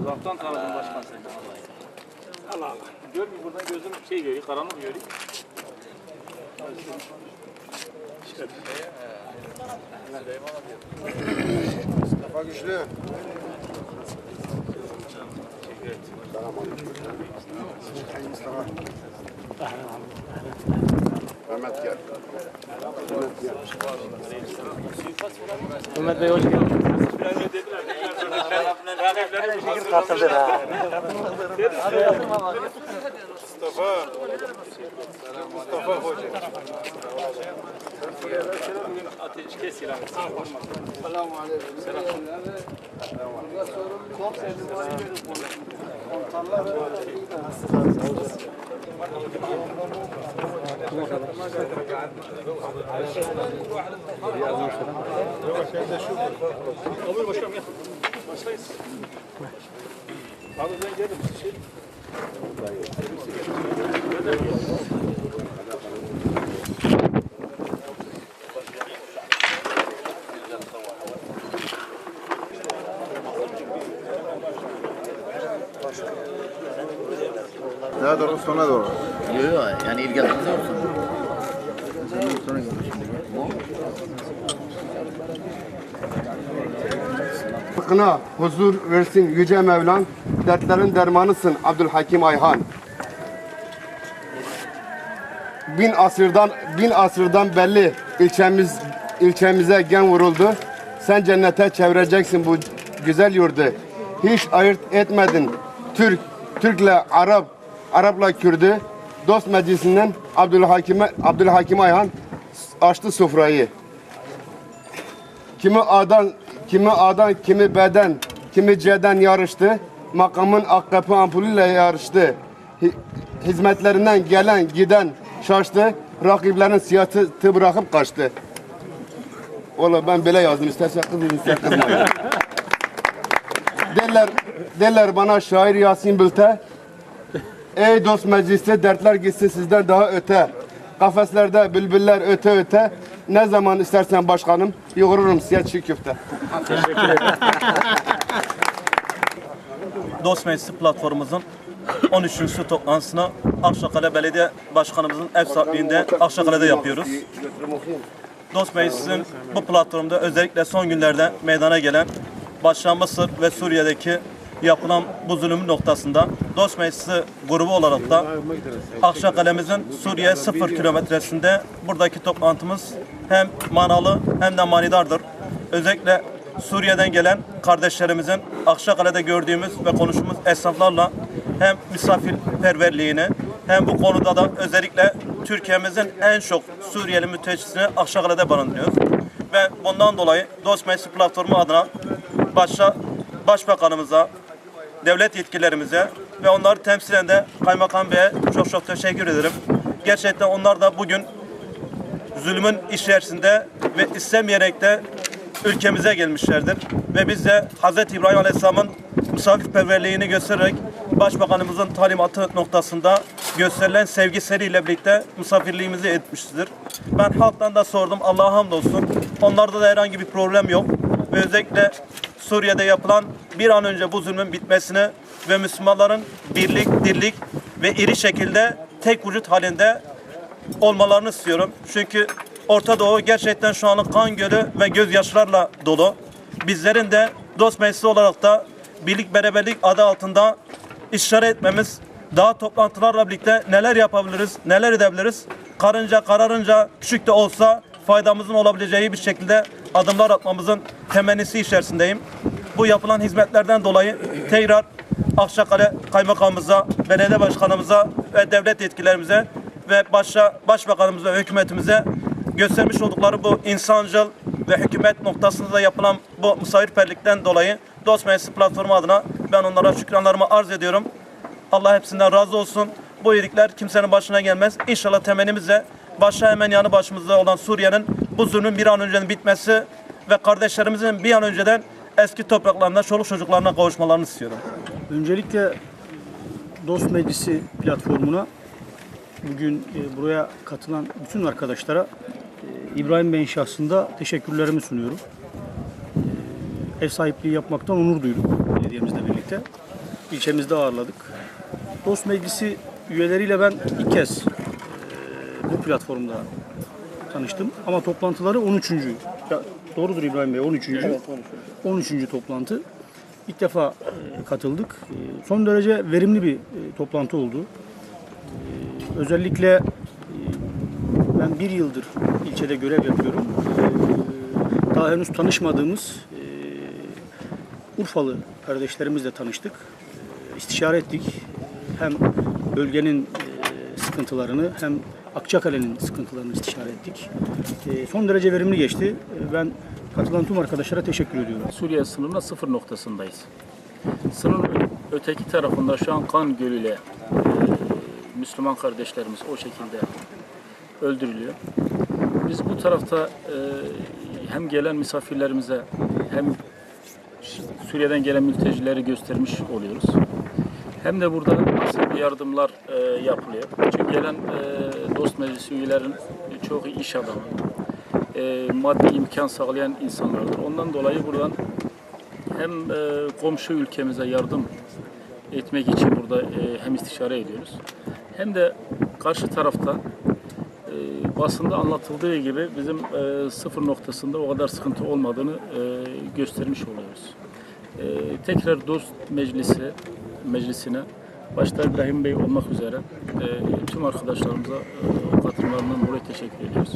Uzaktan tanıdım başkan seni. Allah Allah. Görmüyor buradan gözüm şey görüyor, karanlık görüyor. Mustafa Güçlü. Mustafa. Mehmet gel. Mehmet gel. Mehmet Bey hoş geldiniz. Mustafa. Mustafa Hoca. Ateş kes ilan. Selamun aleyküm. Olur başkanım ya. Başlayız. Abi ben geldim. Şey, Nereye doğru? Sona doğru. Yok yok yani. Sonra gidiyor şimdi. Hakkına huzur versin Yüce Mevlam. Dertlerin dermanısın Abdülhakim Ayhan. Bin asırdan bin asırdan belli ilçemiz ilçemize gen vuruldu. Sen cennete çevireceksin bu güzel yurdu. Hiç ayırt etmedin. Türk, Türkle Arap, Arapla Kürdü. Dost meclisinden Abdülhakim Abdülhakim Ayhan açtı sofrayı. Kimi A'dan, kimi A'dan, kimi B'den, kimi C'den yarıştı. Makamın akkapı ampulüyle yarıştı. Hi- Hizmetlerinden gelen giden şaştı. Rakiplerin siyaseti bırakıp kaçtı. Oğlum ben böyle yazdım. İstersen kızın ister kızmayın. derler, derler bana şair Yasin Bülte. Ey dost meclisi dertler gitsin sizden daha öte. Kafeslerde bülbüller öte öte. Ne zaman istersen başkanım yoğururum size çiğ köfte. Dost Meclisi platformumuzun 13. toplantısını Akçakale Belediye Başkanımızın ev sahipliğinde Akçakale'de yapıyoruz. Dost Meclisi'nin bu platformda özellikle son günlerde meydana gelen başta ve Suriye'deki yapılan bu zulüm noktasında Dost Meclisi grubu olarak da Akçakale'mizin Suriye sıfır kilometresinde buradaki toplantımız hem manalı hem de manidardır. Özellikle Suriye'den gelen kardeşlerimizin Akçakale'de gördüğümüz ve konuştuğumuz esnaflarla hem misafirperverliğini hem bu konuda da özellikle Türkiye'mizin en çok Suriyeli mülteci'sini Akçakale'de barındırıyoruz. Ve bundan dolayı Dost Meclisi platformu adına başta Başbakanımıza, devlet yetkililerimize ve onları temsilen de Kaymakam Bey'e çok çok teşekkür ederim. Gerçekten onlar da bugün zulmün içerisinde ve istemeyerek de ülkemize gelmişlerdir. Ve biz de Hz. İbrahim Aleyhisselam'ın misafirperverliğini göstererek Başbakanımızın talimatı noktasında gösterilen sevgi seriyle birlikte misafirliğimizi etmişizdir. Ben halktan da sordum. Allah'a hamdolsun. Onlarda da herhangi bir problem yok. Ve özellikle Suriye'de yapılan bir an önce bu zulmün bitmesini ve Müslümanların birlik, dirlik ve iri şekilde tek vücut halinde olmalarını istiyorum. Çünkü Orta Doğu gerçekten şu anlık kan gölü ve gözyaşlarla dolu. Bizlerin de dost meclisi olarak da birlik beraberlik adı altında işaret etmemiz, daha toplantılarla birlikte neler yapabiliriz, neler edebiliriz? Karınca kararınca küçük de olsa faydamızın olabileceği bir şekilde adımlar atmamızın temennisi içerisindeyim. Bu yapılan hizmetlerden dolayı tekrar Akçakale Kaymakamımıza, Belediye Başkanımıza ve devlet yetkilerimize ve başta Başbakanımıza hükümetimize göstermiş oldukları bu insancıl ve hükümet noktasında da yapılan bu misafirperlikten dolayı Dost Meclisi platformu adına ben onlara şükranlarımı arz ediyorum. Allah hepsinden razı olsun. Bu iyilikler kimsenin başına gelmez. İnşallah temennimizle başa hemen yanı başımızda olan Suriye'nin bu zulmün bir an önce bitmesi ve kardeşlerimizin bir an önceden eski topraklarına, çoluk çocuklarına kavuşmalarını istiyorum. Öncelikle Dost Meclisi platformuna bugün e, buraya katılan bütün arkadaşlara e, İbrahim Bey'in şahsında teşekkürlerimi sunuyorum. Ev sahipliği yapmaktan onur duyduk belediyemizle birlikte. İlçemizde ağırladık. Dost Meclisi üyeleriyle ben ilk kez e, bu platformda tanıştım. Ama toplantıları 13. Doğrudur İbrahim Bey 13. 13. toplantı. İlk defa e, katıldık. E, Son derece verimli bir e, toplantı oldu. Özellikle ben bir yıldır ilçede görev yapıyorum. Daha henüz tanışmadığımız Urfalı kardeşlerimizle tanıştık. İstişare ettik. Hem bölgenin sıkıntılarını hem Akçakale'nin sıkıntılarını istişare ettik. E, Son derece verimli geçti. E, Ben katılan tüm arkadaşlara teşekkür ediyorum. Suriye sınırına sıfır noktasındayız. Sınırın öteki tarafında şu an kan gölüyle e, Müslüman kardeşlerimiz o şekilde öldürülüyor. Biz bu tarafta e, hem gelen misafirlerimize hem Suriye'den gelen mültecileri göstermiş oluyoruz. Hem de burada nasıl yardımlar e, yapılıyor. Çünkü gelen e, dost meclisi üyelerin çoğu iş adamı, e, maddi imkan sağlayan insanlardır. Ondan dolayı buradan hem e, komşu ülkemize yardım etmek için burada e, hem istişare ediyoruz. Hem de karşı tarafta e, basında anlatıldığı gibi bizim e, sıfır noktasında o kadar sıkıntı olmadığını e, göstermiş oluyoruz. E, tekrar dost meclisi meclisine başta İbrahim Bey olmak üzere e, tüm arkadaşlarımıza e, katılımlarından dolayı teşekkür ediyoruz.